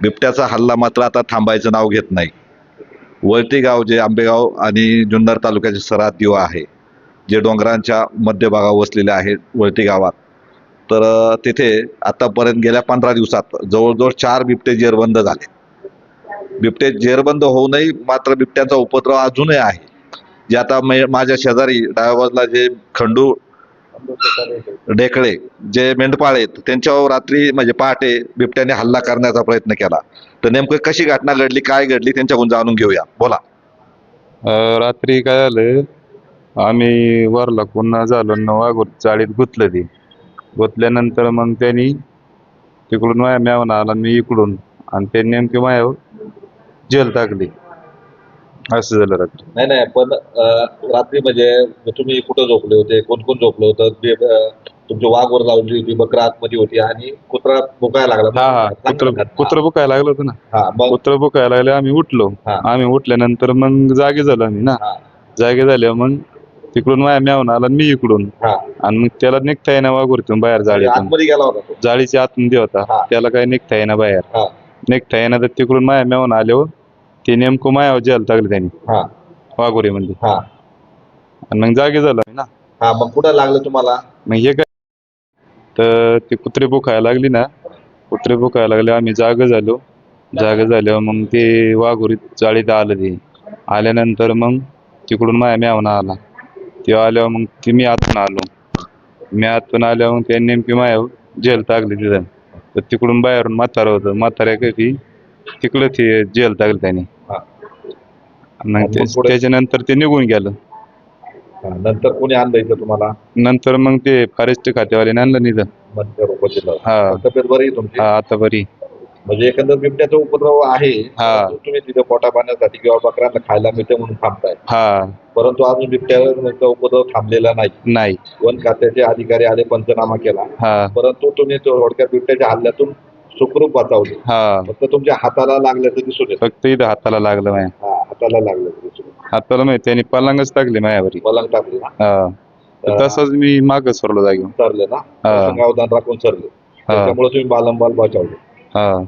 बिबट्याचा हल्ला मात्र आता थांबायचं नाव घेत नाही. वळती गाव जे आंबेगाव आणि जुन्नर तालुक्याचे सरात आहे जे डोंगरांच्या मध्यभागावर वसलेले आहे वळती गावात. तर तिथे आतापर्यंत गेल्या पंधरा दिवसात जवळजवळ चार बिबटे जेरबंद झाले. बिबटे जेरबंद होऊनही मात्र बिबट्यांचा उपद्रव अजूनही आहे. जे आता माझ्या शेजारी डाव्या बाजूला जे खंडू ढेकळे जे मेंढपाळ आहेत त्यांच्यावर रात्री म्हणजे पहाटे बिबट्याने हल्ला करण्याचा प्रयत्न केला. तर नेमकं कशी घटना घडली काय घडली त्यांच्याकडून जाणून घेऊया. बोला. रात्री काय झालं आम्ही वरला पुन्हा झालो न चाळीत गुतलं ती. गुतल्यानंतर मग त्यांनी तिकडून माया म्यावून आला मी इकडून. आणि त्यांनी नेमके मायावर जेल टाकली. असं झालं रात्री. नाही नाही पण रात्री म्हणजे तुम्ही कुठं झोपले होते? कोण कोण झोपलं होतं? तुमची वाघवर लावली होती बकरा आतमध्ये होती आणि कुत्रा भुकायला लागला. हा हा कुत्र कुत्र बुकायला लागलं होतं ना? हा मग? कुत्र बुकायला लागले आम्ही उठलो. हा. आम्ही उठल्यानंतर मग जागे झालो आम्ही ना? हा. जागे झाल्यावर मग तिकडून माया म्यावून आला आणि मी इकडून. हा. आणि मग त्याला निघता येईना वाघूरतून बाहेर जाळीतून. आतमध्ये गेला होता तो? जाळीच्या आतमध्ये होता. हा. त्याला काही निघता येईना बाहेर. हा. निघता येईना तर तिकडून माया मेवून आल्यावर ते नेमकं मायावर जेल टाकलं त्यांनी. हा. वाघोरीमध्ये हा. आणि मग जागे झालो. ना. हा मग कुठं लागलं तुम्हाला? मग हे काय? तर ते कुत्रे बुखायला लागली ना. कुत्रे बुखायला लागले आम्ही जाग झालो. जाग झाल्यावर मग ते वाघोरीत जाळीत आलं ते. आल्यानंतर मग तिकडून माया मेवून आला. ते आल्यावर मग ती मी आतून आलो. मी आतून आल्यावर मग त्यांनी नेमकी मायावर जेल टाकली तिथं. तर तिकडून बाहेरून म्हातारं होतं. म्हाताऱ्या काही तिकडं ते जेल टाकलं त्यांनी. मग ते- पुढे? त्याच्यानंतर ते निघून गेलं. हा, नंतर कोणी आणलं इथं तुम्हाला? नंतर मग ते फॉरेस्ट खात्यावाल्याने आणलं हा. तब्येत बरी आहे तुमची? हा आता बरी. म्हणजे एकंदर बिबट्याचा उपद्रव आहे हा. परंतु तुम्ही तिथे पोटा पाण्यासाठी किंवा बकऱ्यांना खायला मिळते म्हणून थांबताय. हा. परंतु अजून बिबट्याचा उपद्रव थांबलेला नाही. नाही. वन खात्याचे अधिकारी आले पंचनामा केला. हा. परंतु तुम्ही तो थोडक्यात बिबट्याच्या हल्ल्यातून सुखरूप वाचवले. हा. फक्त तुमच्या हाताला लागल्याचं दिसून येत. फक्त इथं हाताला लागलं माया हा. हाताला येतं. हाताला माहिती त्यांनी पलंगच टाकले मायावरी. पलंग टाकले ना? हा. तर तसंच मी माग सरलो जागी सरले ना? हा. गावदान राखून सरले. त्याच्यामुळे तुम्ही बालंबाल बचावले. हा.